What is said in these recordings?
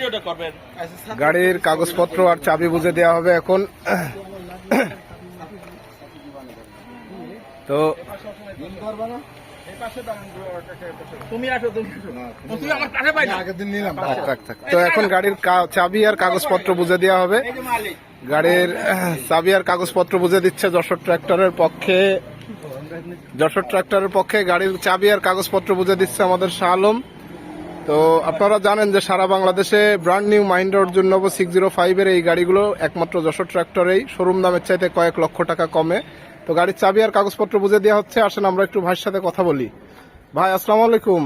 ভিডিওটা করবেন। গাড়ির কাগজপত্র আর চাবি বুঝে দেওয়া হবে এখন। তো তুমি আসো তুমি আসো। তুমি আমার পাশে পাই না। থাক, থাক, থাক। তো এখন গাড়ির কা- চাবি আর কাগজপত্র বুঝে দেওয়া হবে। গাড়ির চাবি আর কাগজপত্র বুঝে দিচ্ছে যশোর ট্রাক্টরের পক্ষে। যশোর ট্রাক্টরের পক্ষে গাড়ির চাবি আর কাগজপত্র বুঝে দিচ্ছে আমাদের শাহ আলম। তো আপনারা জানেন যে সারা বাংলাদেশে ব্র্যান্ড নিউ মাইন্ড অর্জুন নব সিক্স জিরো ফাইভের এই গাড়িগুলো একমাত্র যশোর ট্র্যাক্টরেই শোরুম দামের চাইতে কয়েক লক্ষ টাকা কমে। তো গাড়ির চাবি আর কাগজপত্র বুঝে দেওয়া হচ্ছে আসেন আমরা একটু ভাইয়ের সাথে কথা বলি। ভাই আসসালামু আলাইকুম।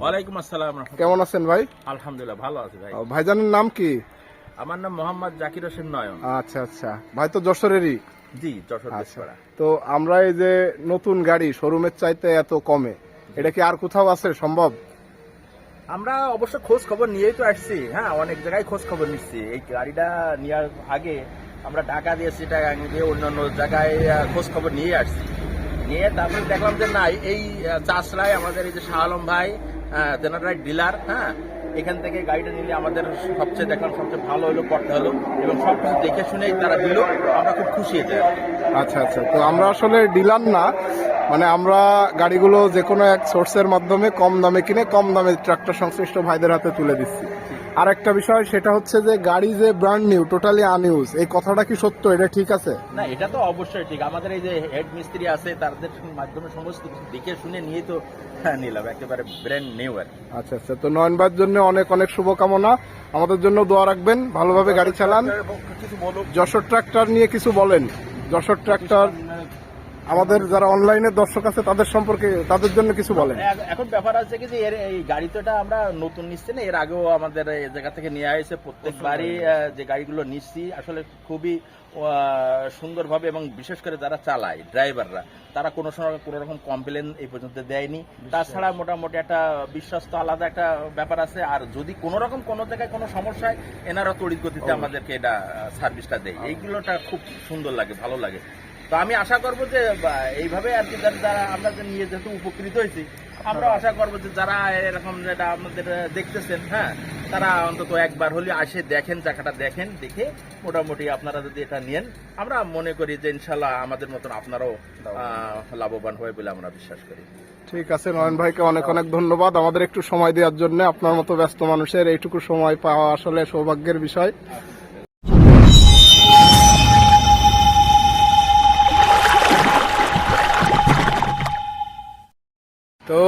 ওয়ালাইকুম আসসালাম কেমন আছেন ভাই? আলহামদুলিল্লাহ ভালো আছি ভাই। ভাইজানের নাম কি? আমার নাম মোহাম্মদ জাকির হোসেন নয়ন। আচ্ছা আচ্ছা। ভাই তো যশোরেরই। জি যশোর আচ্ছা। তো আমরা এই যে নতুন গাড়ি শোরুমের চাইতে এত কমে এটা কি আর কোথাও আছে সম্ভব? আমরা অবশ্য খোঁজ খবর নিয়েই তো আসছি হ্যাঁ অনেক জায়গায় খোঁজ খবর নিচ্ছি। এই গাড়িটা নেওয়ার আগে আমরা ঢাকা দিয়েছি চিটাগাং দিয়ে অন্যান্য জায়গায় খোঁজ খবর নিয়ে আসছি। নিয়ে তারপরে দেখলাম যে না, এই চাষরায় আমাদের এই যে শাহ আলম ভাই জেনারেল ডিলার হ্যাঁ এখান থেকে গাড়িটা নিলে আমাদের সবচেয়ে দেখলাম সবচেয়ে ভালো হলো পড়তে হলো এবং সবকিছু দেখে শুনেই তারা দিল। আমরা খুব খুশি হয়েছে আচ্ছা আচ্ছা। তো আমরা আসলে ডিলার না। মানে আমরা গাড়িগুলো যে কোনো এক সোর্সের মাধ্যমে কম দামে কিনে কম দামে ট্রাক্টর সংশ্লিষ্ট ভাইদের হাতে তুলে দিচ্ছি। আর একটা বিষয় সেটা হচ্ছে যে গাড়ি যে ব্র্যান্ড নিউ টোটালি আনইউজ এই কথাটা কি সত্য? এটা ঠিক আছে? না এটা তো অবশ্যই ঠিক। আমাদের এই যে হেড মিস্ত্রি আছে তাদের মাধ্যমে সমস্ত কিছু দেখে শুনে নিয়ে তো হ্যাঁ, নিলাম। একেবারে ব্র্যান্ড নিউ আর আচ্ছা আচ্ছা। তো নয়নবার জন্য অনেক অনেক শুভকামনা। আমাদের জন্য দোয়া রাখবেন। ভালোভাবে গাড়ি চালান। যশোর ট্রাক্টর নিয়ে কিছু বলেন। যশোর ট্রাক্টর আমাদের যারা অনলাইনে দর্শক আছে তাদের সম্পর্কে তাদের জন্য কিছু বলেন। এখন ব্যাপার আছে কি যে এর এই গাড়ি তো এটা আমরা নতুন নিচ্ছি না এর আগেও আমাদের এই জায়গা থেকে নিয়ে আসছে প্রত্যেকবারই যে গাড়িগুলো নিচ্ছি আসলে খুবই সুন্দরভাবে এবং বিশেষ করে যারা চালায় ড্রাইভাররা তারা কোনো সময় কোনো রকম কমপ্লেন এই পর্যন্ত দেয়নি। তাছাড়া মোটামুটি একটা বিশ্বস্ত আলাদা একটা ব্যাপার আছে আর যদি কোনো রকম কোনো জায়গায় কোনো সমস্যা হয় এনারা তড়িৎ গতিতে আমাদেরকে এটা সার্ভিসটা দেয়। এইগুলোটা খুব সুন্দর লাগে ভালো লাগে। তো আমি আশা করব যে এইভাবে আর কি যারা আমরা নিয়ে যেহেতু উপকৃত হয়েছি আমরা আশা করব যে যারা এরকম যেটা আমাদের দেখতেছেন হ্যাঁ তারা অন্তত একবার হলে আসে দেখেন জায়গাটা দেখেন দেখে মোটামুটি আপনারা যদি এটা নেন আমরা মনে করি যে ইনশাল্লাহ আমাদের মতন আপনারাও লাভবান হবে বলে আমরা বিশ্বাস করি। ঠিক আছে নয়ন ভাইকে অনেক অনেক ধন্যবাদ। আমাদের একটু সময় দেওয়ার জন্য আপনার মতো ব্যস্ত মানুষের এইটুকু সময় পাওয়া আসলে সৌভাগ্যের বিষয়। তো,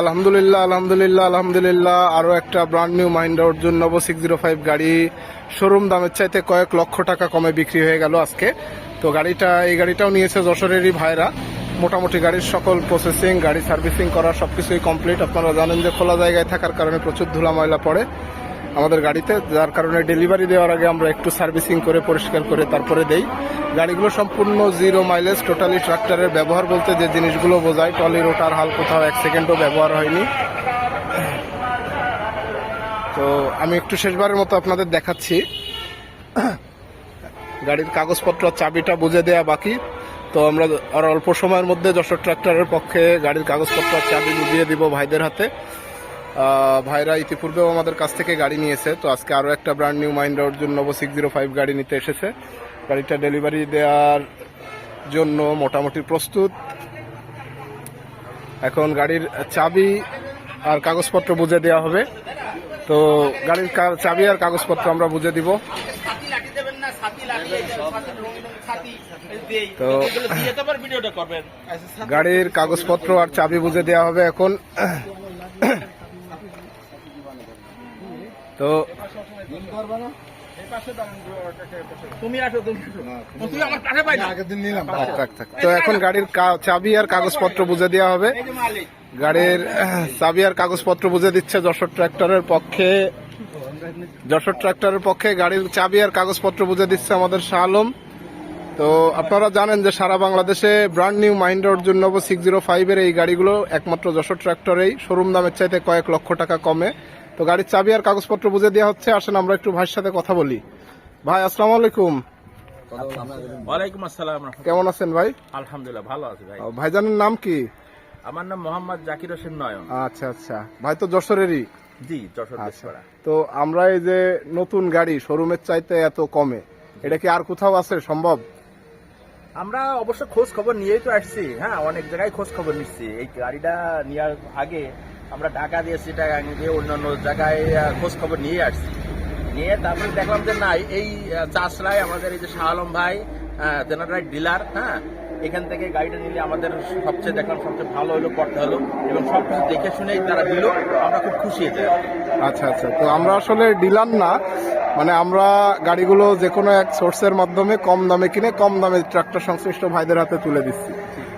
আলহামদুলিল্লাহ আলহামদুলিল্লাহ আলহামদুলিল্লাহ। আরও একটা brand new mind Arjun Novo six zero five গাড়ি। শোরুম দামের চাইতে কয়েক লক্ষ টাকা কমে বিক্রি হয়ে গেল আজকে। তো গাড়িটা, এই গাড়িটাও নিয়েছে যশোরেরই ভাইরা। মোটামুটি গাড়ির সকল প্রসেসিং গাড়ি সার্ভিসিং করা সবকিছুই কমপ্লিট আপনারা জানেন যে খোলা জায়গায় থাকার কারণে প্রচুর ধুলা ময়লা পড়ে। আমাদের গাড়িতে, যার কারণে ডেলিভারি দেওয়ার আগে আমরা একটু সার্ভিসিং করে, পরিষ্কার করে তারপরে দেই। গাড়িগুলো সম্পূর্ণ জিরো মাইলেজ টোটালি ট্রাক্টরের ব্যবহার বলতে যে জিনিসগুলো বোঝায় টলি রোটার হাল কোথাও এক সেকেন্ডও ব্যবহার হয়নি। তো আমি একটু শেষবারের মতো আপনাদের দেখাচ্ছি। গাড়ির কাগজপত্র, চাবিটা বুঝে দেওয়া বাকি। তো আমরা আর অল্প সময়ের মধ্যে যশোর ট্রাক্টরের পক্ষে গাড়ির কাগজপত্র, চাবি বুঝিয়ে দিব ভাইদের হাতে। ভাইরা ইতিপূর্বেও আমাদের কাছ থেকে গাড়ি নিয়েছে তো আজকে আরও একটা ব্র্যান্ড নিউ মাইন্ড Arjun Novo six zero five গাড়ি নিতে এসেছে। গাড়িটা ডেলিভারি দেওয়ার জন্য মোটামুটি প্রস্তুত। এখন গাড়ির চাবি আর কাগজপত্র বুঝে দেওয়া হবে। তো গাড়ির চাবি আর কাগজপত্র আমরা বুঝে দিব। তো গাড়ির কাগজপত্র আর চাবি বুঝে দেওয়া হবে এখন। তো এখন গাড়ির কা- চাবি আর কাগজপত্র বুঝে দেওয়া হবে। গাড়ির চাবি আর কাগজপত্র বুঝে দিচ্ছে যশোর ট্রাক্টরের পক্ষে। যশোর ট্রাক্টরের পক্ষে গাড়ির চাবি আর কাগজপত্র বুঝে দিচ্ছে আমাদের শাহ আলম। তো আপনারা জানেন যে সারা বাংলাদেশে ব্র্যান্ড নিউ মাইন্ড অর্জুন নব সিক্স জিরো ফাইভের এই গাড়িগুলো একমাত্র যশোর ট্রাক্টরেই শোরুম দামের চাইতে কয়েক লক্ষ টাকা কমে। তো গাড়ির চাবি আর কাগজপত্র বুঝে দেওয়া হচ্ছে। আসেন আমরা একটু ভাইয়ের সাথে কথা বলি। ভাই আসসালামু আলাইকুম। ওয়ালাইকুম আসসালাম কেমন আছেন ভাই? আলহামদুলিল্লাহ ভালো আছি ভাই। ভাইজানের নাম কি? আমার নাম মোহাম্মদ জাকির হোসেন নয়ন। আচ্ছা আচ্ছা। ভাই তো যশোরেরই। জি যশোর আচ্ছা। তো আমরা এই যে নতুন গাড়ি শোরুমের চাইতে এত কমে এটা কি আর কোথাও আছে সম্ভব? আমরা অবশ্য খোঁজ খবর নিয়েই তো আসছি। হ্যাঁ অনেক জায়গায় খোঁজ খবর নিচ্ছি। এই গাড়িটা নেওয়ার আগে আমরা ঢাকা দিয়ে সেটা গিয়ে অন্যান্য জায়গায় খোঁজ খবর নিয়ে আসছি। নিয়ে তারপরে দেখলাম যে না এই চাষরায় আমাদের এই যে শাহ আলম ভাই তেনারাই ডিলার হ্যাঁ এখান থেকে গাড়িটা নিলে আমাদের সবচেয়ে দেখলাম সবচেয়ে ভালো হলো পড়তে হলো এবং সবকিছু দেখে শুনেই তারা দিল। আমরা খুব খুশি হয়েছে। আচ্ছা আচ্ছা। তো আমরা আসলে ডিলার না মানে আমরা গাড়িগুলো যে কোনো এক সোর্সের মাধ্যমে কম দামে কিনে কম দামে ট্রাক্টর সংশ্লিষ্ট ভাইদের হাতে তুলে দিচ্ছি।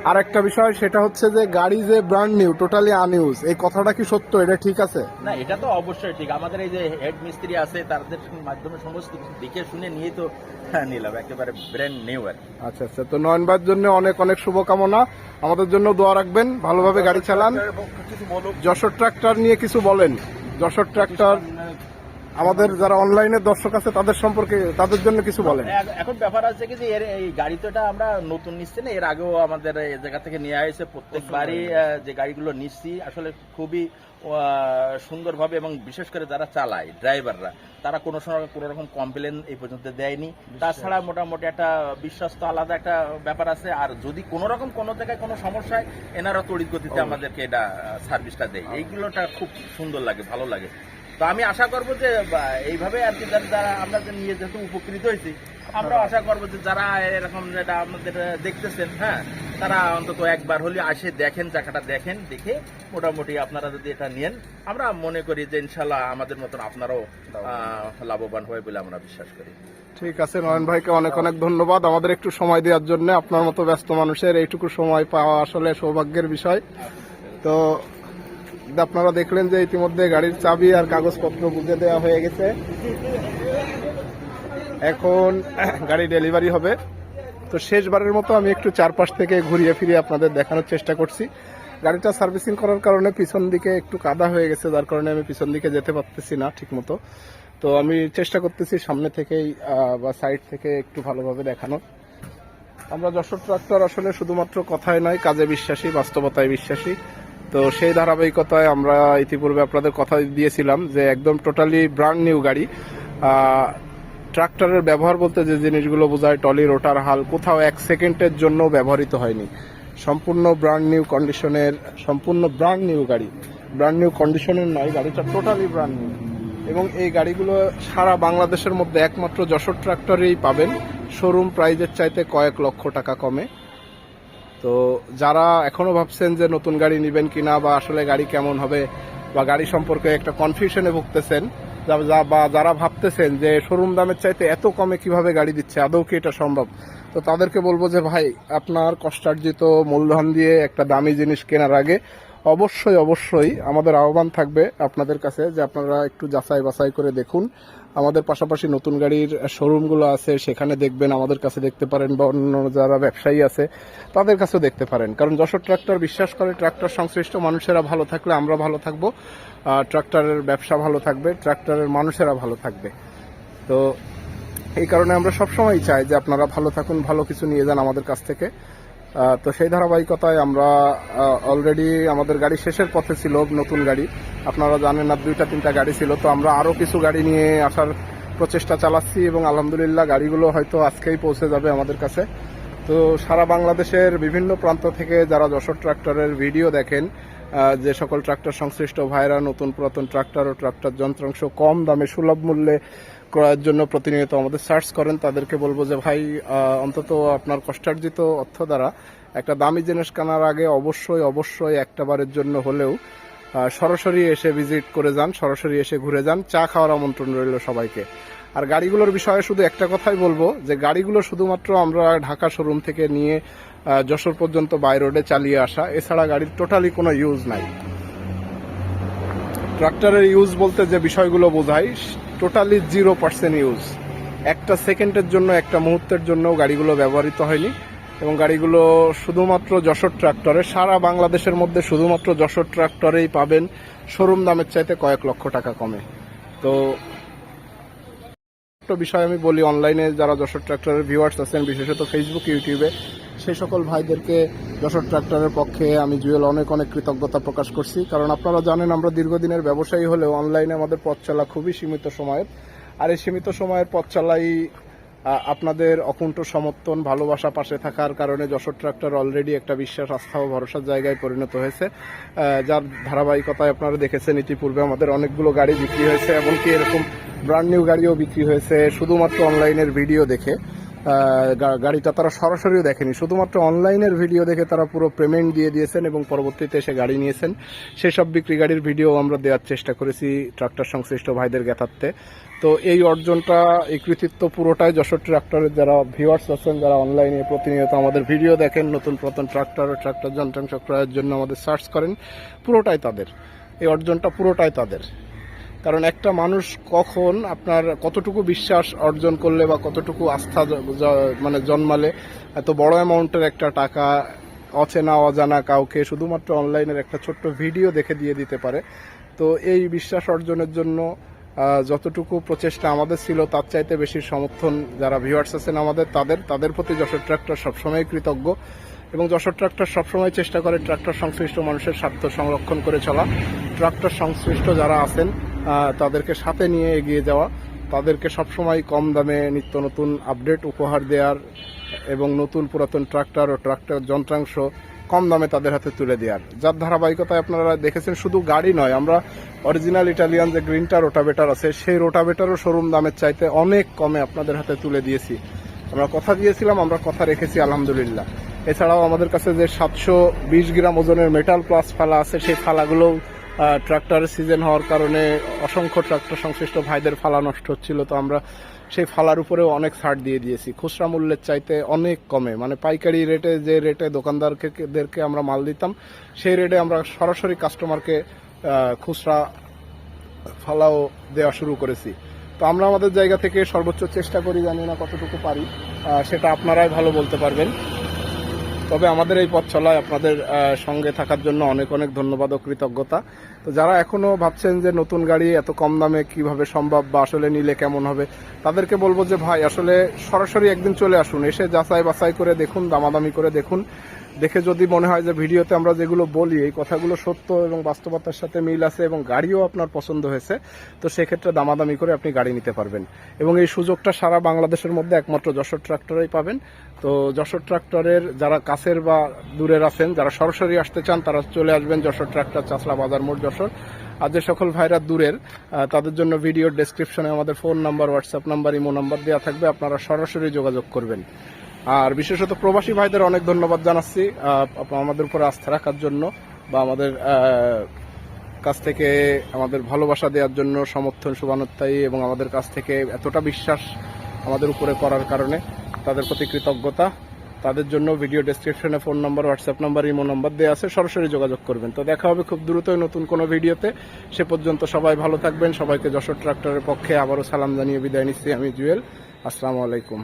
আর একটা বিষয় সেটা হচ্ছে যে গাড়ি যে ব্র্যান্ড নিউ টোটালি আনইউজ এই কথাটা কি সত্য? এটা ঠিক আছে? না এটা তো অবশ্যই ঠিক। আমাদের এই যে হেড মিস্ত্রি আছে তাদের মাধ্যমে সমস্ত কিছু দেখে শুনে নিয়ে তো হ্যাঁ নিলাম একেবারে ব্র্যান্ড নিউ আর আচ্ছা আচ্ছা তো নয়নবার জন্য অনেক অনেক শুভকামনা। আমাদের জন্য দোয়া রাখবেন ভালোভাবে গাড়ি চালান। যশোর ট্রাক্টর নিয়ে কিছু বলেন। যশোর ট্রাক্টর আমাদের যারা অনলাইনে দর্শক আছে তাদের সম্পর্কে তাদের জন্য কিছু বলেন। এখন ব্যাপার আছে কি যে এর এই গাড়ি তো এটা আমরা নতুন নিচ্ছি না এর আগেও আমাদের এই জায়গা থেকে নিয়ে হয়েছে। প্রত্যেকবারই যে গাড়িগুলো নিচ্ছি আসলে খুবই সুন্দরভাবে এবং বিশেষ করে যারা চালায় ড্রাইভাররা তারা কোনো সময় কোনো রকম কমপ্লেন এই পর্যন্ত দেয়নি। তাছাড়া মোটামুটি একটা বিশ্বস্ত আলাদা একটা ব্যাপার আছে আর যদি কোনো রকম কোনো জায়গায় কোনো সমস্যা হয় এনারা তড়িৎ গতিতে আমাদেরকে এটা সার্ভিসটা দেয়। এইগুলোটা খুব সুন্দর লাগে ভালো লাগে। তো আমি আশা করব যে এইভাবে আর কি যারা আমরা নিয়ে যেহেতু উপকৃত হয়েছি আমরা আশা করব যে যারা এরকম যেটা আমাদের দেখতেছেন হ্যাঁ তারা অন্তত একবার হলে আসে দেখেন চাকাটা দেখেন দেখে মোটামুটি আপনারা যদি এটা নেন আমরা মনে করি যে ইনশাল্লাহ আমাদের মতন আপনারাও লাভবান হবে বলে আমরা বিশ্বাস করি। ঠিক আছে নয়ন ভাইকে অনেক অনেক ধন্যবাদ। আমাদের একটু সময় দেওয়ার জন্য আপনার মতো ব্যস্ত মানুষের এইটুকু সময় পাওয়া আসলে সৌভাগ্যের বিষয়। তো আপনারা দেখলেন যে ইতিমধ্যে গাড়ির চাবি আর কাগজপত্র বুঝে দেওয়া হয়ে গেছে। এখন গাড়ি ডেলিভারি হবে। তো শেষবারের মতো আমি একটু চারপাশ থেকে ঘুরিয়ে ফিরিয়ে আপনাদের দেখানোর চেষ্টা করছি। গাড়িটা সার্ভিসিং করার কারণে পিছন দিকে একটু কাদা হয়ে গেছে, যার কারণে আমি পিছন দিকে যেতে পারতেছি না ঠিক মতো তো আমি চেষ্টা করতেছি সামনে থেকেই বা সাইড থেকে একটু ভালোভাবে দেখানোর। আমরা যশোর ট্রাক্টর আসলে শুধুমাত্র কথায় নয়, কাজে বিশ্বাসী, বাস্তবতায় বিশ্বাসী। তো সেই ধারাবাহিকতায় আমরা ইতিপূর্বে আপনাদের কথা দিয়েছিলাম যে একদম টোটালি ব্র্যান্ড নিউ গাড়ি। ট্রাক্টরের ব্যবহার বলতে যে জিনিসগুলো বোঝায় টলি রোটার, হাল, কোথাও এক সেকেন্ডের জন্য ব্যবহৃত হয়নি। সম্পূর্ণ ব্র্যান্ড নিউ কন্ডিশনের সম্পূর্ণ ব্র্যান্ড নিউ গাড়ি। ব্র্যান্ড নিউ কন্ডিশনের নয়, গাড়িটা টোটালি ব্র্যান্ড নিউ এবং এই গাড়িগুলো সারা বাংলাদেশের মধ্যে একমাত্র যশোর ট্রাক্টরেই পাবেন। শোরুম প্রাইজের চাইতে কয়েক লক্ষ টাকা কমে। তো যারা এখনও ভাবছেন যে নতুন গাড়ি নেবেন কিনা বা আসলে গাড়ি কেমন হবে বা গাড়ি সম্পর্কে একটা কনফিউশনে ভুগতেছেন বা যারা ভাবতেছেন যে শোরুম দামের চাইতে এত কমে কীভাবে গাড়ি দিচ্ছে, আদৌ কি এটা সম্ভব? তো তাদেরকে বলব যে, ভাই, আপনার কষ্টার্জিত মূলধন দিয়ে একটা দামি জিনিস কেনার আগে অবশ্যই অবশ্যই আমাদের আহ্বান থাকবে আপনাদের কাছে যে আপনারা একটু যাচাই বাছাই করে দেখুন আমাদের পাশাপাশি নতুন গাড়ির শোরুমগুলো আছে, সেখানে দেখবেন, আমাদের কাছে দেখতে পারেন বা অন্য যারা ব্যবসায়ী আছে, তাদের কাছেও দেখতে পারেন। কারণ যশোর ট্রাক্টর বিশ্বাস করে, ট্রাক্টর সংশ্লিষ্ট মানুষেরা ভালো থাকলে আমরা ভালো থাকব ট্রাক্টরের ব্যবসা ভালো থাকবে, ট্রাক্টরের মানুষেরা ভালো থাকবে। তো এই কারণে আমরা সবসময় চাই যে আপনারা ভালো থাকুন, ভালো কিছু নিয়ে যান আমাদের কাছ থেকে। তো সেই ধারাবাহিকতায় আমরা অলরেডি আমাদের গাড়ি শেষের পথে ছিল নতুন গাড়ি। আপনারা জানেন না, দুইটা তিনটা গাড়ি ছিল। তো আমরা আরও কিছু গাড়ি নিয়ে আসার প্রচেষ্টা চালাচ্ছি এবং আলহামদুলিল্লাহ গাড়িগুলো হয়তো আজকেই পৌঁছে যাবে আমাদের কাছে। তো সারা বাংলাদেশের বিভিন্ন প্রান্ত থেকে যারা যশোর ট্রাক্টরের ভিডিও দেখেন যে সকল ট্রাক্টর সংশ্লিষ্ট ভাইরা নতুন পুরাতন ট্রাক্টর ও ট্রাক্টর যন্ত্রাংশ কম দামে সুলভ মূল্যে ক্রয়ের জন্য প্রতিনিয়ত আমাদের সার্চ করেন, তাদেরকে বলব যে, ভাই অন্তত আপনার কষ্টার্জিত অর্থ দ্বারা একটা দামি জিনিস কেনার আগে অবশ্যই অবশ্যই একটা বারের জন্য হলেও সরাসরি এসে ভিজিট করে যান, সরাসরি এসে ঘুরে যান, চা খাওয়ার আমন্ত্রণ রইল সবাইকে। আর গাড়িগুলোর বিষয়ে শুধু একটা কথাই বলব, যে গাড়িগুলো শুধুমাত্র আমরা ঢাকা শোরুম থেকে নিয়ে যশোর পর্যন্ত বাই রোডে চালিয়ে আসা, এছাড়া গাড়ির টোটালি কোনো ইউজ নাই। ট্রাক্টরের ইউজ বলতে যে বিষয়গুলো বোঝায় টোটালি জিরো পার্সেন্ট ইউজ একটা সেকেন্ডের জন্য, একটা মুহূর্তের জন্য গাড়িগুলো ব্যবহৃত হয়নি। এবং গাড়িগুলো শুধুমাত্র যশোর ট্রাক্টরে সারা বাংলাদেশের মধ্যে শুধুমাত্র যশোর ট্রাক্টরেই পাবেন। শোরুম দামের চাইতে কয়েক লক্ষ টাকা কমে। তো একটা বিষয় আমি বলি অনলাইনে যারা যশোর ট্রাক্টরের ভিউয়ার্স আছেন, বিশেষত ফেসবুক ইউটিউবে সেই সকল ভাইদেরকে যশোর ট্র্যাক্টরের পক্ষে আমি জুয়েল অনেক অনেক কৃতজ্ঞতা প্রকাশ করছি। কারণ আপনারা জানেন, আমরা দীর্ঘদিনের ব্যবসায়ী হলেও অনলাইনে আমাদের পথ চলা খুবই সীমিত সময়ের। আর এই সীমিত সময়ের পথ চালাই আপনাদের অকুণ্ঠ সমর্থন, ভালোবাসা পাশে থাকার কারণে যশোর ট্রাক্টর অলরেডি একটা বিশ্বাস, আস্থা ও ভরসার জায়গায় পরিণত হয়েছে। যার ধারাবাহিকতায় আপনারা দেখেছেন ইতিপূর্বে আমাদের অনেকগুলো গাড়ি বিক্রি হয়েছে, এমনকি এরকম ব্র্যান্ড নিউ গাড়িও বিক্রি হয়েছে, শুধুমাত্র অনলাইনের ভিডিও দেখে। গাড়িটা তারা সরাসরিও দেখেনি। শুধুমাত্র অনলাইনের ভিডিও দেখে তারা পুরো পেমেন্ট দিয়ে দিয়েছেন এবং পরবর্তীতে এসে গাড়ি নিয়েছেন। সেসব বিক্রি গাড়ির ভিডিও আমরা দেওয়ার চেষ্টা করেছি ট্রাক্টর সংশ্লিষ্ট ভাইদের জ্ঞাতার্থে। তো এই অর্জনটা, এই কৃতিত্ব পুরোটাই যশোর ট্রাক্টরের যারা ভিউয়ার্স আছেন, যারা অনলাইনে প্রতিনিয়ত আমাদের ভিডিও দেখেন, নতুন নতুন ট্রাক্টর ও ট্রাক্টর যন্ত্রাংশ ক্রয়ের জন্য আমাদের সার্চ করেন, পুরোটাই তাদের। এই অর্জনটা পুরোটাই তাদের। কারণ একটা মানুষ কখন আপনার কতটুকু বিশ্বাস অর্জন করলে বা কতটুকু আস্থা মানে জন্মালে, এত বড় অ্যামাউন্টের একটা টাকা, অচেনা, অজানা কাউকে শুধুমাত্র অনলাইনের একটা ছোট্ট ভিডিও দেখে দিয়ে দিতে পারে। তো এই বিশ্বাস অর্জনের জন্য যতটুকু প্রচেষ্টা আমাদের ছিল, তার চাইতে বেশি সমর্থন যারা ভিউয়ার্স আছেন আমাদের, তাদের তাদের প্রতি যশোর ট্রাক্টর সবসময় কৃতজ্ঞ। এবং যশোর ট্রাক্টর সবসময় চেষ্টা করে ট্রাক্টর সংশ্লিষ্ট মানুষের স্বার্থ সংরক্ষণ করে চলা। ট্রাক্টর সংশ্লিষ্ট যারা আছেন তাদেরকে সাথে নিয়ে এগিয়ে যাওয়া, তাদেরকে সবসময় কম দামে নিত্য নতুন আপডেট উপহার দেওয়ার এবং নতুন পুরাতন ট্রাক্টর ও ট্রাক্টর যন্ত্রাংশ কম দামে তাদের হাতে তুলে দেওয়ার। যার ধারাবাহিকতায় আপনারা দেখেছেন, শুধু গাড়ি নয়, আমরা অরিজিনাল ইটালিয়ান যে গ্রিনটা রোটাভেটার আছে, সেই রোটাভেটারও শোরুম দামের চাইতে অনেক কমে আপনাদের হাতে তুলে দিয়েছি। আমরা কথা দিয়েছিলাম, আমরা কথা রেখেছি, আলহামদুলিল্লাহ। এছাড়াও আমাদের কাছে যে সাতশো বিশ গ্রাম ওজনের মেটাল প্লাস ফালা আছে, সেই ফালাগুলো ট্রাক্টরের সিজন হওয়ার কারণে অসংখ্য ট্রাক্টর সংশ্লিষ্ট ভাইদের ফালা নষ্ট হচ্ছিল, তো আমরা সেই ফালার উপরেও অনেক ছাড় দিয়ে দিয়েছি। খুচরা মূল্যের চাইতে অনেক কমে মানে পাইকারি রেটে যে রেটে দোকানদারদেরকে আমরা মাল দিতাম, সেই রেটে আমরা সরাসরি কাস্টমারকে খুচরা ফালাও দেওয়া শুরু করেছি। তো আমরা আমাদের জায়গা থেকে সর্বোচ্চ চেষ্টা করি, জানি না কতটুকু পারি সেটা আপনারাই ভালো বলতে পারবেন। তবে আমাদের এই পথ চলায় আপনাদের সঙ্গে থাকার জন্য অনেক অনেক ধন্যবাদ ও কৃতজ্ঞতা। তো যারা এখনও ভাবছেন যে নতুন গাড়ি এত কম দামে কীভাবে সম্ভব বা আসলে নিলে কেমন হবে, তাদেরকে বলব যে ভাই, আসলে সরাসরি একদিন চলে আসুন, এসে যাচাই বাছাই করে দেখুন, দামাদামি করে দেখুন। দেখে যদি মনে হয় যে ভিডিওতে আমরা যেগুলো বলি, এই কথাগুলো সত্য এবং বাস্তবতার সাথে মিল আছে এবং গাড়িও আপনার পছন্দ হয়েছে, তো সেক্ষেত্রে দামাদামি করে আপনি গাড়ি নিতে পারবেন। এবং এই সুযোগটা সারা বাংলাদেশের মধ্যে একমাত্র যশোর ট্রাক্টরেই পাবেন। তো যশোর ট্রাক্টরের যারা কাছের বা দূরের আছেন, যারা সরাসরি আসতে চান, তারা চলে আসবেন যশোর ট্রাক্টর চাসলা বাজার মোড় যশোর। আর যে সকল ভাইরা দূরের তাদের জন্য ভিডিওর ডেসক্রিপশনে আমাদের phone number WhatsApp number imo number দেওয়া থাকবে। আপনারা সরাসরি যোগাযোগ করবেন। আর বিশেষত প্রবাসী ভাইদের অনেক ধন্যবাদ জানাচ্ছি আমাদের উপরে আস্থা রাখার জন্য বা আমাদের কাছ থেকে আমাদের ভালোবাসা দেওয়ার জন্য সমর্থন, শুভানুত্থায়ী এবং আমাদের কাছ থেকে এতটা বিশ্বাস আমাদের উপরে করার কারণে তাদের প্রতি কৃতজ্ঞতা। তাদের জন্য ভিডিও ডেসক্রিপশনে phone number WhatsApp number Imo number দেওয়া আছে, সরাসরি যোগাযোগ করবেন। তো দেখা হবে খুব দ্রুতই নতুন কোনো ভিডিওতে সে পর্যন্ত সবাই ভালো থাকবেন, সবাইকে যশোর ট্রাক্টরের পক্ষে আবারও সালাম জানিয়ে বিদায় নিচ্ছি আমি জুয়েল। আসসালামু আলাইকুম।